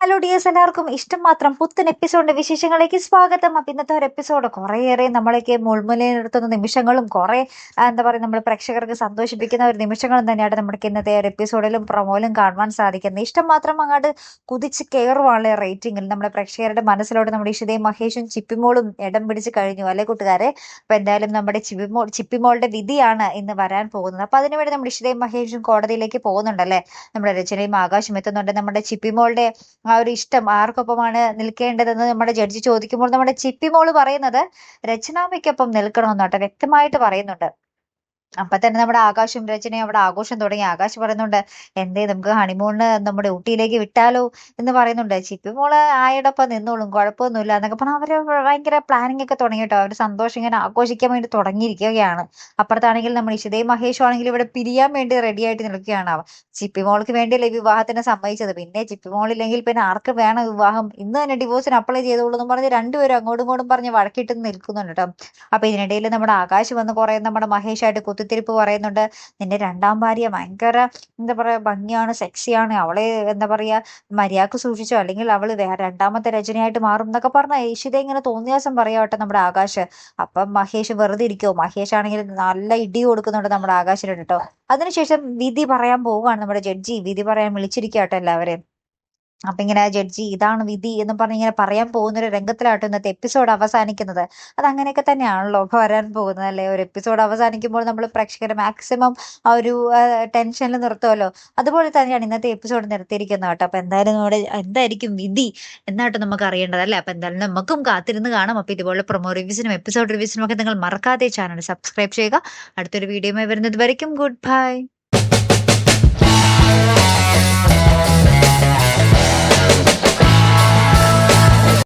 Hello dears എല്ലാവർക്കും ഇഷ്ടം മാത്രം പുത്തൻ എപ്പിസോഡിന്റെ വിശേഷങ്ങളിലേക്ക് സ്വാഗതം. അപ്പം ഇന്നത്തെ ഒരു എപ്പിസോഡ് കുറേയേറെ നമ്മളേക്ക് നിർത്തുന്ന നിമിഷങ്ങളും കുറേ എന്താ പറയുക നമ്മൾ പ്രേക്ഷകർക്ക് സന്തോഷിപ്പിക്കുന്ന ഒരു നിമിഷങ്ങളും തന്നെയാണ് നമുക്ക് ഇന്നത്തെ ഒരു എപ്പിസോഡിലും പ്രൊമോയിലും കാണുവാൻ സാധിക്കുന്നത്. ഇഷ്ടം മാത്രം അങ്ങോട്ട് കുതിച്ച് കയറുവാണല്ലേ റേറ്റിംഗിൽ നമ്മുടെ പ്രേക്ഷകരുടെ മനസ്സിലോട്ട് നമ്മുടെ ഇഷിതയും മഹേഷും ചിപ്പിമോളും ഇടം പിടിച്ച് കഴിഞ്ഞു. അല്ലെ കൂട്ടുകാരെ? അപ്പം എന്തായാലും നമ്മുടെ ചിപ്പിമോൾ ചിപ്പിമോളുടെ വിധിയാണ് ഇന്ന് വരാൻ പോകുന്നത്. അപ്പം അതിനുവേണ്ടി നമ്മുടെ ഇഷിതയും മഹേഷും കോടതിയിലേക്ക് പോകുന്നുണ്ടല്ലേ നമ്മുടെ രചനയും ആകാശം എത്തുന്നുണ്ട്. നമ്മുടെ ചിപ്പിമോളുടെ ആ ഒരു ഇഷ്ടം ആർക്കൊപ്പമാണ് നിൽക്കേണ്ടതെന്ന് നമ്മുടെ ജഡ്ജി ചോദിക്കുമ്പോൾ നമ്മുടെ ചിപ്പി മോൾ പറയുന്നത് രചനാമയ്ക്കൊപ്പം നിൽക്കണമെന്നോട്ടെ വ്യക്തമായിട്ട് പറയുന്നുണ്ട്. അപ്പൊ തന്നെ നമ്മുടെ ആകാശും രചനയും അവിടെ ആഘോഷം തുടങ്ങി. ആകാശ് പറയുന്നുണ്ട് എന്തേ നമുക്ക് ഹണിമൂണിന് നമ്മുടെ ഊട്ടിയിലേക്ക് വിട്ടാലോ? എന്ന് പറയുന്നുണ്ട്. ചിപ്പി മോൾ ആയടൊപ്പം നിന്നോളും കുഴപ്പമൊന്നുമില്ല എന്നൊക്കെ പറഞ്ഞാൽ അവർ ഭയങ്കര പ്ലാനിങ് ഒക്കെ തുടങ്ങി കേട്ടോ. അവർ സന്തോഷം ഇങ്ങനെ ആഘോഷിക്കാൻ വേണ്ടി തുടങ്ങിയിരിക്കുകയാണ്. അപ്പുറത്താണെങ്കിൽ നമ്മൾ ഇഷിതയും മഹേഷും ആണെങ്കിൽ ഇവിടെ പിരിയാൻ വേണ്ടി റെഡി ആയിട്ട് നിൽക്കുകയാണ് അവ. ചിപ്പി മോൾക്ക് വേണ്ടിയല്ലേ വിവാഹത്തിന് സമ്മതിച്ചത്? പിന്നെ ചിപ്പി മോളില്ലെങ്കിൽ പിന്നെ ആർക്ക് വേണം വിവാഹം? ഇന്ന് തന്നെ ഡിവോഴ്സിന് അപ്ലൈ ചെയ്തോളൂ എന്ന് പറഞ്ഞ് രണ്ടുപേരും അങ്ങോട്ടും ഇങ്ങോട്ടും പറഞ്ഞ് വഴക്കിട്ട് നിൽക്കുന്നുണ്ട് കേട്ടോ. അപ്പൊ ഇതിനിടയിൽ നമ്മുടെ ആകാശ് വന്ന് കുറെ നമ്മുടെ മഹേഷായിട്ട് കുത്തിത്തിരിപ്പ് പറയുന്നുണ്ട് നിന്റെ രണ്ടാം ഭാര്യ ഭയങ്കര എന്താ പറയാ ഭംഗിയാണ് സെക്സിയാണ് അവളെ എന്താ പറയാ മര്യാദയ്ക്ക് സൂക്ഷിച്ചോ? അല്ലെങ്കിൽ അവൾ വേറെ രണ്ടാമത്തെ രചനയായിട്ട് മാറും എന്നൊക്കെ പറഞ്ഞ യേശുദ ഇങ്ങനെ തോന്നിയാസം പറയാവട്ടെ നമ്മുടെ ആകാശ്. അപ്പം മഹേഷ് വെറുതെ ഇരിക്കുമോ മഹേഷ് ആണെങ്കിൽ നല്ല ഇടി കൊടുക്കുന്നുണ്ട് നമ്മുടെ ആകാശിന് കേട്ടോ. അതിനുശേഷം വിധി പറയാൻ പോവുകയാണ് നമ്മുടെ ജഡ്ജി. വിധി പറയാൻ വിളിച്ചിരിക്കട്ടോ എല്ലാവരെയും. അപ്പൊ ഇങ്ങനെ ജഡ്ജി ഇതാണ് വിധി എന്ന് പറഞ്ഞ് ഇങ്ങനെ പറയാൻ പോകുന്ന ഒരു രംഗത്തിലാട്ടോ ഇന്നത്തെ എപ്പിസോഡ് അവസാനിക്കുന്നത്. അത് അങ്ങനെയൊക്കെ തന്നെയാണല്ലോ വരാൻ പോകുന്നത് അല്ലെ? ഒരു എപ്പിസോഡ് അവസാനിക്കുമ്പോൾ നമ്മൾ പ്രേക്ഷകരെ മാക്സിമം ആ ഒരു ടെൻഷനിൽ നിർത്തുമല്ലോ അതുപോലെ തന്നെയാണ് ഇന്നത്തെ എപ്പിസോഡ് നിർത്തിയിരിക്കുന്നത് കേട്ടോ. അപ്പൊ എന്തായാലും നമ്മുടെ എന്തായിരിക്കും വിധി എന്നാട്ടോ നമുക്ക് അറിയേണ്ടത് അല്ലേ? അപ്പൊ എന്തായാലും നമുക്കും കാത്തിരുന്ന് കാണാം. അപ്പൊ ഇതുപോലെ പ്രൊമോ റിവ്യൂസിനും എപ്പിസോഡ് റിവ്യൂസിനും ഒക്കെ നിങ്ങൾ മറക്കാതെ ചാനൽ സബ്സ്ക്രൈബ് ചെയ്യുക. അടുത്തൊരു വീഡിയോയുമായി വരുന്നത് വരയ്ക്കും. Good bye